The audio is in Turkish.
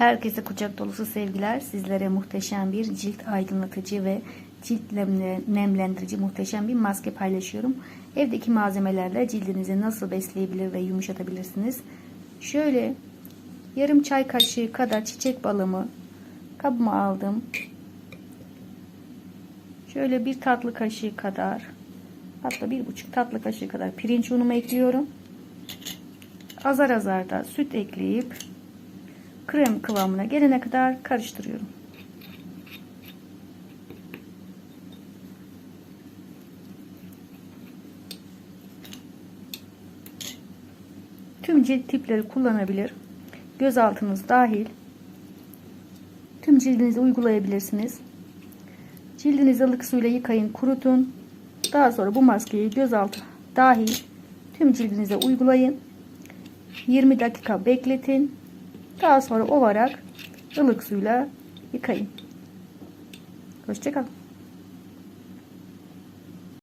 Herkese kucak dolusu sevgiler. Sizlere muhteşem bir cilt aydınlatıcı ve cilt nemle- nemlendirici muhteşem bir maske paylaşıyorum. Evdeki malzemelerle cildinizi nasıl besleyebilir ve yumuşatabilirsiniz? Şöyle yarım çay kaşığı kadar çiçek balımı kabıma aldım. Şöyle bir tatlı kaşığı kadar hatta bir buçuk tatlı kaşığı kadar pirinç unumu ekliyorum. Azar azar da süt ekleyip krem kıvamına gelene kadar karıştırıyorum. Tüm cilt tipleri kullanabilir. Göz altınız dahil. Tüm cildinize uygulayabilirsiniz. Cildinizi ılık suyla yıkayın, kurutun. Daha sonra bu maskeyi gözaltı dahil tüm cildinize uygulayın. 20 dakika bekletin. Daha sonra ovarak ılık suyla yıkayın. Hoşçakalın.